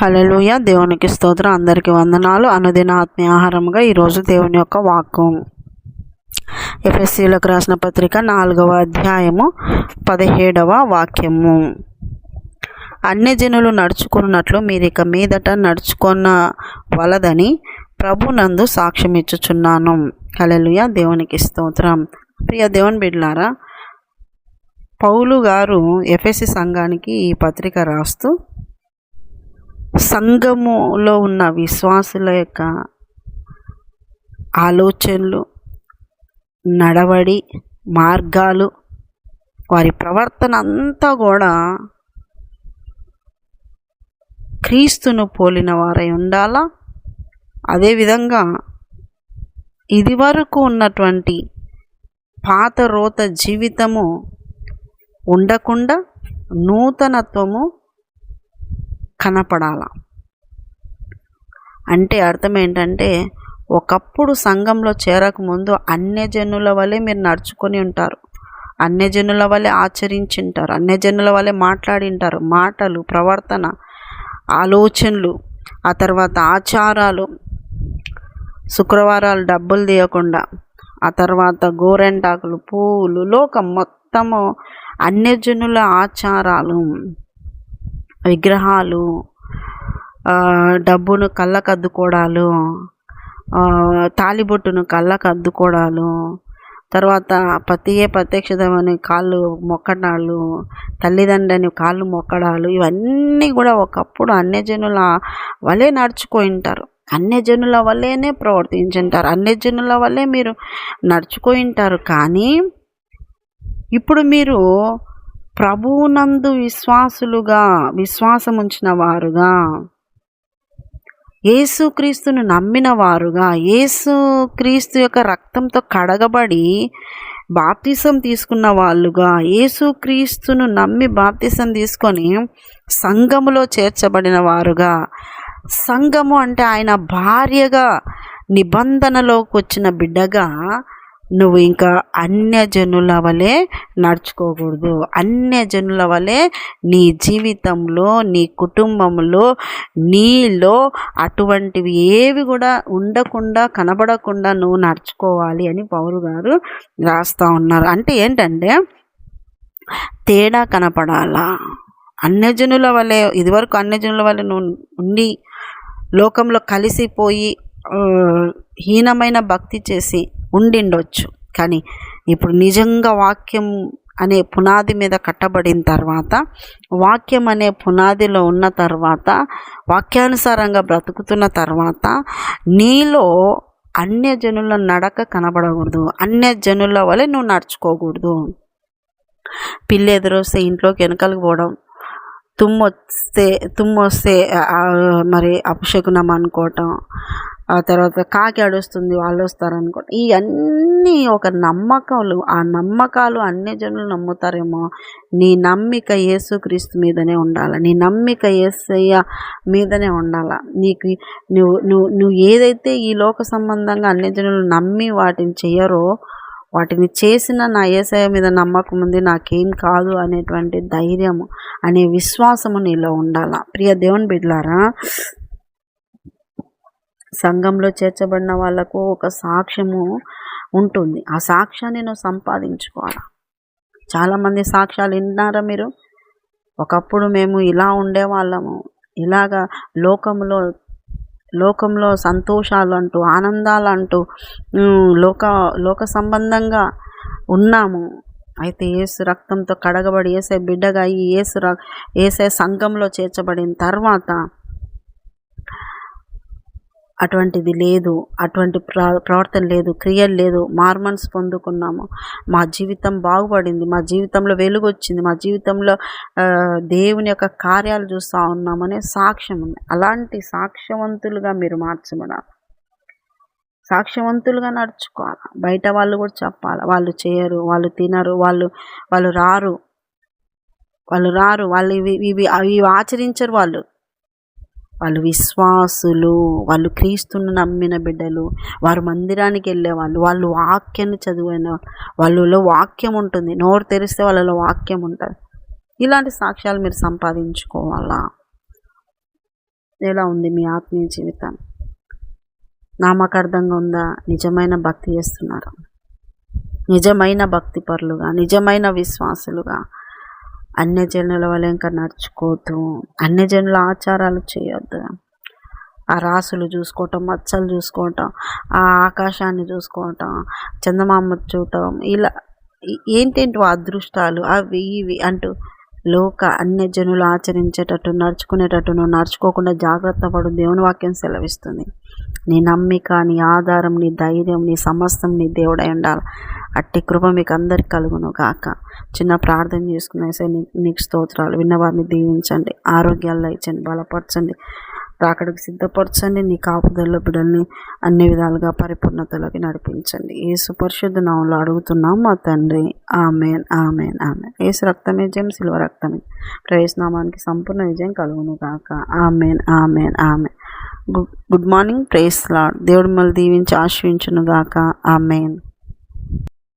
హలలుయ దేవునికి స్తోత్రం. అందరికీ వందనాలు. అనుదిన ఆత్మీయ ఈరోజు దేవుని యొక్క వాక్యం ఎఫ్ఎస్సీలకు రాసిన పత్రిక నాలుగవ అధ్యాయము పదిహేడవ వాక్యము. అన్ని జనులు నడుచుకున్నట్లు మీరు ఇక మీదట నడుచుకున్న వలదని ప్రభునందు సాక్ష్యం ఇచ్చుచున్నాను. హలలుయ దేవునికి స్తోత్రం. ప్రియ దేవుని బిడ్లారా పౌలు గారు ఎఫ్ఎస్సి సంఘానికి ఈ పత్రిక రాస్తూ సంఘములో ఉన్న విశ్వాసుల యొక్క ఆలోచనలు నడవడి మార్గాలు వారి ప్రవర్తన అంతా కూడా క్రీస్తును పోలిన వారై ఉండాలా? అదేవిధంగా ఇదివరకు ఉన్నటువంటి పాత రోత జీవితము ఉండకుండా నూతనత్వము కనపడాల. అంటే అర్థం ఏంటంటే ఒకప్పుడు సంఘంలో చేరకముందు అన్యజనుల వలె మీరు నడుచుకొని ఉంటారు. అన్యజనుల వలె ఆచరించింటారు. అన్యజనుల వలె మాట్లాడింటారు. మాటలు ప్రవర్తన ఆలోచనలు ఆ తర్వాత ఆచారాలు శుక్రవారాలు డబ్బులు తీయకుండా ఆ తర్వాత గోరెంటాకులు పూలు లోకం మొత్తము అన్యజనుల ఆచారాలు. విగ్రహాలు డబ్బును కళ్ళకు అద్దుకోవడాలు తాలిబొట్టును కళ్ళకు అద్దుకోవడాలు తర్వాత పతియే ప్రత్యక్షతమని కాళ్ళు మొక్కడాలు తల్లిదండ్రుని కాళ్ళు మొక్కడాలు ఇవన్నీ కూడా ఒకప్పుడు అన్యజనుల వలె నడుచుకుంటారు అన్యజనుల వల్లేనే ప్రవర్తించుంటారు. అన్యజనుల వల్లే మీరు నడుచుకుంటారు కానీ ఇప్పుడు మీరు ప్రభువునందు విశ్వాసులుగా విశ్వాసముంచిన వారుగా యేసుక్రీస్తును నమ్మిన వారుగా యేసుక్రీస్తు యొక్క రక్తంతో కడగబడి బాప్తిసం తీసుకున్న వాళ్ళుగా యేసుక్రీస్తును నమ్మి బాప్తిసం తీసుకొని సంఘములో చేర్చబడిన వారుగా. సంఘము అంటే ఆయన భార్యగా నిబంధనలోకి వచ్చిన బిడ్డగా నువ్వు ఇంకా అన్యజనుల వలె నడుచుకోకూడదు. అన్యజనుల వలె నీ జీవితంలో నీ కుటుంబంలో నీలో అటువంటివి ఏవి కూడా ఉండకుండా కనబడకుండా నువ్వు నడుచుకోవాలి అని పౌరు గారు రాస్తూ ఉన్నారు. అంటే ఏంటంటే తేడా కనపడాలా? అన్యజనుల వలె ఇదివరకు అన్యజనుల వలె నువ్వు ఉండి లోకంలో కలిసిపోయి హీనమైన భక్తి చేసి ఉండిండొచ్చు. కానీ ఇప్పుడు నిజంగా వాక్యం అనే పునాది మీద కట్టబడిన తర్వాత వాక్యం అనే పునాదిలో ఉన్న తర్వాత వాక్యానుసారంగా బ్రతుకుతున్న తర్వాత నీలో అన్యజనుల నడక కనబడకూడదు. అన్యజనుల వలె నువ్వు నడుచుకోకూడదు. పిల్లి ఎదురొస్తే ఇంట్లోకి వెనకలకు పోవడం తుమ్మొస్తే తుమ్మొస్తే మరి అపశకునం అనుకోవటం ఆ తర్వాత కాకి అడుస్తుంది వాళ్ళు వస్తారు ఇవన్నీ ఒక నమ్మకాలు ఆ నమ్మకాలు అన్ని జనులు నమ్ముతారేమో. నీ నమ్మిక యేసుక్రీస్తు మీదనే ఉండాలి? నీ నమ్మిక యేసయ్య మీదనే ఉండాలి? నీకు నువ్వు నువ్వు నువ్వు ఏదైతే ఈ లోక సంబంధంగా అన్ని జనులు నమ్మి వాటిని చెయ్యరో వాటిని చేసిన నా ఏసయ మీద నమ్మకం ఉంది నాకేం కాదు అనేటువంటి ధైర్యము అనే విశ్వాసము నీలో ఉండాల? ప్రియ దేవుని బిడ్లారా సంఘంలో చేర్చబడిన వాళ్ళకు ఒక సాక్ష్యము ఉంటుంది. ఆ సాక్ష్యాన్ని నువ్వు సంపాదించుకోవాలి? చాలామంది సాక్ష్యాలు విన్నారా మీరు? ఒకప్పుడు మేము ఇలా ఉండేవాళ్ళము. ఇలాగా లోకంలో లోకంలో సంతోషాలు అంటూ ఆనందాలు అంటూ లోక లోక సంబంధంగా ఉన్నాము. అయితే ఏసు రక్తంతో కడగబడి ఏసే బిడ్డగా అయ్యి ఏసు ర ఏసే సంఘంలో చేర్చబడిన తర్వాత అటువంటిది లేదు అటువంటి ప్ర ప్రవర్తన లేదు క్రియలు లేదు మార్మన్స్ పొందుకున్నాము. మా జీవితం బాగుపడింది మా జీవితంలో వెలుగు వచ్చింది మా జీవితంలో దేవుని యొక్క కార్యాలు చూస్తూ ఉన్నామనే సాక్ష్యం ఉంది. అలాంటి సాక్ష్యవంతులుగా మీరు మార్చబడాలి. సాక్ష్యవంతులుగా నడుచుకోవాలి? బయట వాళ్ళు కూడా చెప్పాలి? వాళ్ళు చేయరు వాళ్ళు తినరు వాళ్ళు వాళ్ళు రారు. వాళ్ళు రారు వాళ్ళు ఇవి ఇవి ఇవి ఆచరించరు వాళ్ళు. వాళ్ళు విశ్వాసులు వాళ్ళు క్రీస్తును నమ్మిన బిడ్డలు వారు మందిరానికి వెళ్ళేవాళ్ళు వాళ్ళు వాక్యాన్ని చదివిన వాళ్ళలో వాక్యం ఉంటుంది. నోరు తెరిస్తే వాళ్ళలో వాక్యం ఉంటుంది. ఇలాంటి సాక్ష్యాలు మీరు సంపాదించుకోవాలా? ఎలా ఉంది మీ ఆత్మీయ జీవితం? నామకార్థంగా ఉందా? నిజమైన భక్తి చేస్తున్నారు? నిజమైన భక్తి పరులుగా నిజమైన విశ్వాసులుగా అన్యజనుల వల్ల ఇంకా నడుచుకోవద్దు. అన్యజనుల ఆచారాలు చేయొద్దు. ఆ రాసులు చూసుకోవటం మచ్చలు చూసుకోవటం ఆ ఆకాశాన్ని చూసుకోవటం చందమామ చూడటం ఇలా ఈ- అదృష్టాలు అవి ఇవి అంటూ లోక అన్య జనులు ఆచరించేటట్టు నడుచుకునేటట్టు నువ్వు నడుచుకోకుండా జాగ్రత్త పడు దేవుని వాక్యం సెలవిస్తుంది. నీ నమ్మిక నీ ఆధారం నీ ధైర్యం నీ సమస్తం నీ దేవుడై ఉండాలి. అట్టి కృప మీకు అందరికి కలుగును గాక. చిన్న ప్రార్థన చేసుకునే సరే నీకు స్తోత్రాలు. విన్నవారిని దీవించండి. ఆరోగ్యాల్లో ఇచ్చండి బలపరచండి. రాకడికి సిద్ధపరచండి. నీ కాపుదల్లో బిడల్ని అన్ని విధాలుగా పరిపూర్ణతలోకి నడిపించండి. ఏసు పరిశుద్ధ నామంలో అడుగుతున్నాం మా తండ్రి. Amen amen amen. ఏసు రక్తం విజయం శిల్వ రక్తమే. ప్రవేశనామానికి సంపూర్ణ విజయం కలుగును గాక. Amen amen amen. Good good morning praise lord దేవుడు మళ్ళీ దీవించి ఆశ్రయించునుగాక ఆ ఆమెన్